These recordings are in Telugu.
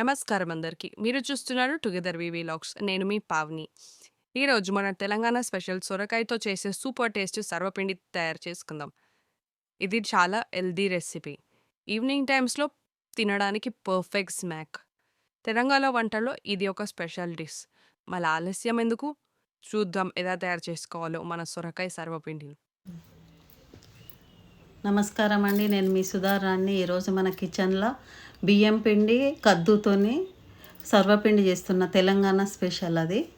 నమస్కారం అందరికీ. మీరు చూస్తున్నారు 'టుగెదర్ వివి లాక్స్ నేను మీ పావ్ని ఈరోజు మన తెలంగాణ స్పెషల్ సొరకాయతో చేసే సూపర్ టేస్ట్ సర్వపిండి తయారు చేసుకుందాం. ఇది చాలా హెల్దీ రెసిపీ. ఈవినింగ్ టైమ్స్‌లో తినడానికి పర్ఫెక్ట్ స్నాక్. తెలంగాణ వంటల్లో ఇది ఒక స్పెషల్ డిష్. మళ్ళీ ఆలస్యం ఎందుకు? చూద్దాం ఎలా తయారు చేసుకోవాలో మన సొరకాయ సర్వపిండిని. నమస్కారం అండి. నేను మీ సుధారాన్ని ఈరోజు మన కిచెన్లో బియ్యం పిండి కద్దుతోని సర్వపిండి చేస్తున్న తెలంగాణ స్పెషల్ అది.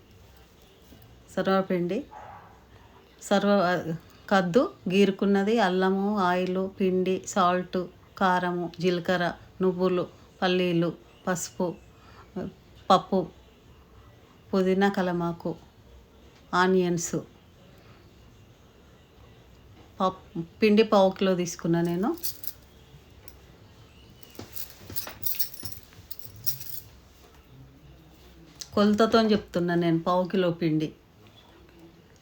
సర్వపిండి సర్వ కద్దు గీరుకున్నది అల్లము ఆయిల్ పిండి సాల్ట్ కారము జీలకర్ర నువ్వులు పల్లీలు పసుపు పప్పు పుదీనా కలమాకు ఆనియన్స్. పిండి పావు కిలో తీసుకున్నా నేను. కొలతతో చెప్తున్నా నేను పావు కిలో పిండి.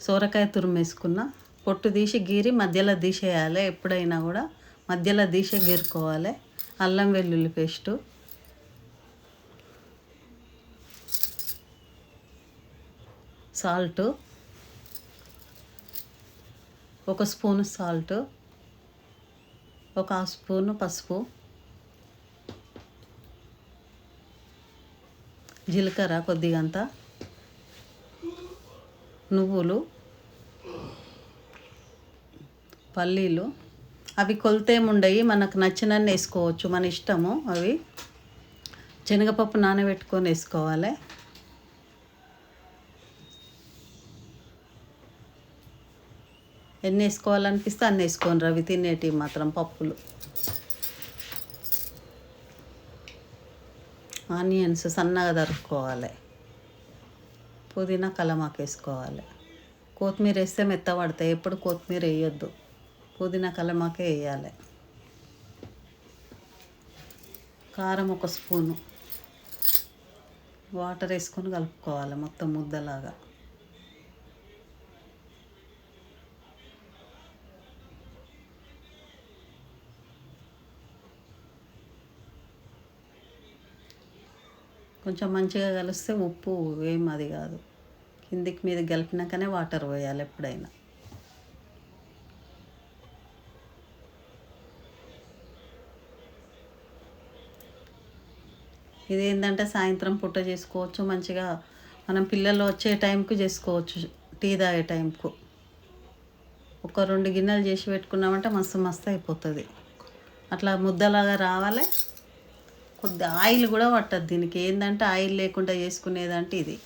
సోరకాయ తురుమేసుకున్న పొట్టు తీసి గీరి మధ్యలో తీసేయాలి. ఎప్పుడైనా కూడా మధ్యలో తీసే గీరుకోవాలి. అల్లం వెల్లుల్లి పేస్టు. సాల్టు. ఒక స్పూను సాల్ట్ ఒక హాఫ్ స్పూను పసుపు జీలకర్ర కొద్దిగంత నువ్వులు పల్లీలు. అవి కొలతేముండయి మనకు నచ్చినన్ని వేసుకోవచ్చు మన ఇష్టము అవి. శనగపప్పు నానబెట్టుకొని వేసుకోవాలి. ఎన్ని వేసుకోవాలనిపిస్తే అన్ని వేసుకోండి రవి తినేటివి మాత్రం పప్పులు. ఆనియన్స్ సన్నగా తరుక్కోవాలి. పుదీనా కలమాకు వేసుకోవాలి. కొత్తిమీర వేస్తే మెత్త పడతాయి. ఎప్పుడు కొత్తిమీర వేయొద్దు. పుదీనా కలమాకే వేయాలి. కారం ఒక స్పూను. వాటర్ వేసుకొని కలుపుకోవాలి మొత్తం ముద్దలాగా. కొంచెం మంచిగా కలిస్తే ఉప్పు ఏం అది కాదు. కిందికి మీద గలిపినాకనే వాటర్ పోయాలి ఎప్పుడైనా. ఇది ఏంటంటే సాయంత్రం పుట్ట చేసుకోవచ్చు మంచిగా మనం పిల్లలు వచ్చే టైంకు చేసుకోవచ్చు టీ తాగే టైంకు. ఒక రెండు గిన్నెలు చేసి పెట్టుకున్నామంటే మస్తు మస్తు అయిపోతుంది. అట్లా ముద్దలాగా రావాలి. కొద్ది ఆయిల్ కూడా పట్టదు దీనికి. ఏంటంటే ఆయిల్ లేకుండా చేసుకునేదంటే ఇది.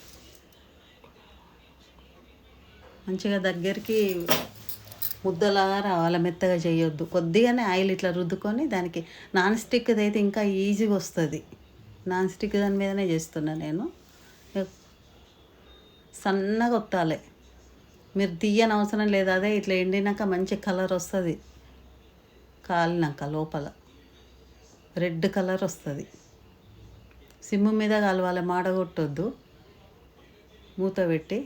మంచిగా దగ్గరికి ముద్దలాగా రావాలి మెత్తగా చేయొద్దు. కొద్దిగానే ఆయిల్ ఇట్లా రుద్దుకొని దానికి నాన్ స్టిక్ది అయితే ఇంకా ఈజీగా వస్తుంది. నాన్ స్టిక్ దాని మీదనే చేస్తున్నా నేను. సన్నగా వత్తాలి మీరు తీయని అవసరం లేదు అదే ఇట్లా ఎండినాక మంచి కలర్ వస్తుంది. కాలినాక లోపల. రెడ్ కలర్ వస్తుంది. సిమ్ము మీద కలవాలి మాడగొట్టొద్దు మూత పెట్టి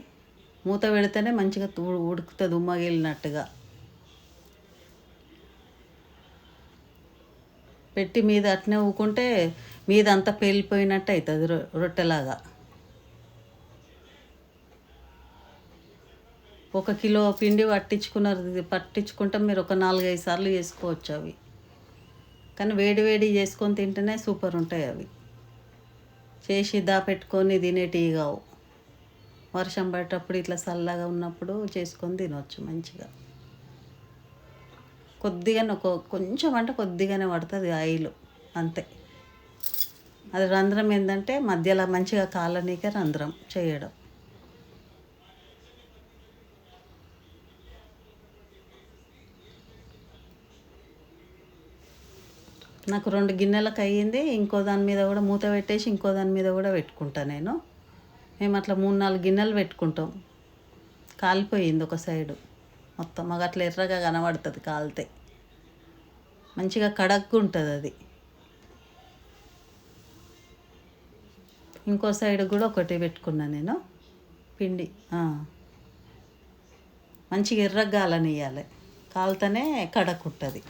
మూత పెడితేనే మంచిగా ఉడుకుతుంది ఉమ్మగిలినట్టుగా. పెట్టి మీద అట్నే ఊకుంటే మీద అంతా పేలిపోయినట్టు అవుతుంది రొ రొట్టెలాగా. ఒక కిలో పిండి పట్టించుకున్నారు పట్టించుకుంటే మీరు ఒక నాలుగైదు సార్లు చేసుకోవచ్చు అవి. కానీ వేడి వేడి చేసుకొని తింటేనే సూపర్ ఉంటాయి అవి. చేసి దాపెట్టుకొని టీ కావు. వర్షం పడేటప్పుడు ఇట్లా చల్లగా ఉన్నప్పుడు చేసుకొని తినవచ్చు మంచిగా. కొద్దిగానే ఒక కొంచెం అంటే కొద్దిగానే పడుతుంది ఆయిల్ అంతే. అది రంధ్రం ఏంటంటే మధ్యలో మంచిగా కాలనీకే రంధ్రం చేయడం. నాకు రెండు గిన్నెలకు అయ్యింది ఇంకో దాని మీద కూడా మూత పెట్టేసి ఇంకో దాని మీద కూడా పెట్టుకుంటా నేను. మేము అట్లా మూడు నాలుగు గిన్నెలు పెట్టుకుంటాం. కాలిపోయింది ఒక సైడు. మొత్తం మాకు అట్లా ఎర్రగా కనబడుతుంది కాలితే. మంచిగా కడగ్గా ఉంటుంది అది. ఇంకో సైడ్ కూడా ఒకటి పెట్టుకున్నా నేను. పిండి మంచిగా ఎర్రగా కాలనియాలి కాలితేనే కడక్కుంటుంది.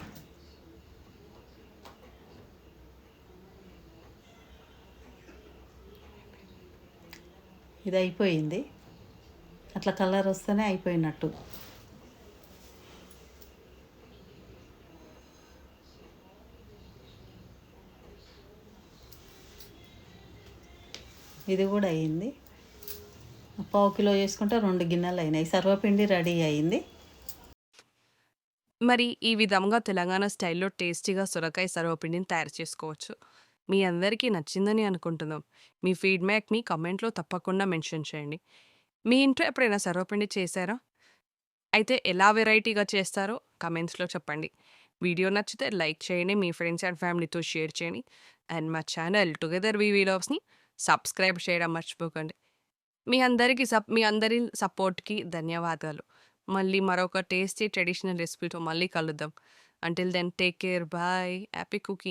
ఇది అయిపోయింది అట్లా కలర్ వస్తేనే అయిపోయినట్టు. ఇది కూడా అయింది. పావు కిలో చేసుకుంటే రెండు గిన్నెలు అయినాయి. సర్వపిండి రెడీ అయింది. మరి ఈ విధంగా తెలంగాణ స్టైల్లో టేస్టీగా సొరకాయ సర్వపిండిని తయారు చేసుకోవచ్చు. మీ అందరికీ నచ్చిందని అనుకుంటున్నాం. మీ ఫీడ్బ్యాక్ మీ కమెంట్లో తప్పకుండా మెన్షన్ చేయండి. మీ ఇంట్లో ఎప్పుడైనా సర్వపిండి చేశారా? అయితే ఎలా వెరైటీగా చేస్తారో కమెంట్స్లో చెప్పండి. వీడియో నచ్చితే లైక్ చేయండి మీ ఫ్రెండ్స్ అండ్ ఫ్యామిలీతో షేర్ చేయండి. అండ్ మా ఛానల్ టుగెదర్ వి వీడియోస్ని సబ్స్క్రైబ్ చేయడం మర్చిపోకండి. మీ అందరికీ సప్ మీ అందరి సపోర్ట్కి ధన్యవాదాలు. మళ్ళీ మరొక టేస్టీ ట్రెడిషనల్ రెసిపీతో మళ్ళీ కలుద్దాం. Until then take care bye happy cooking.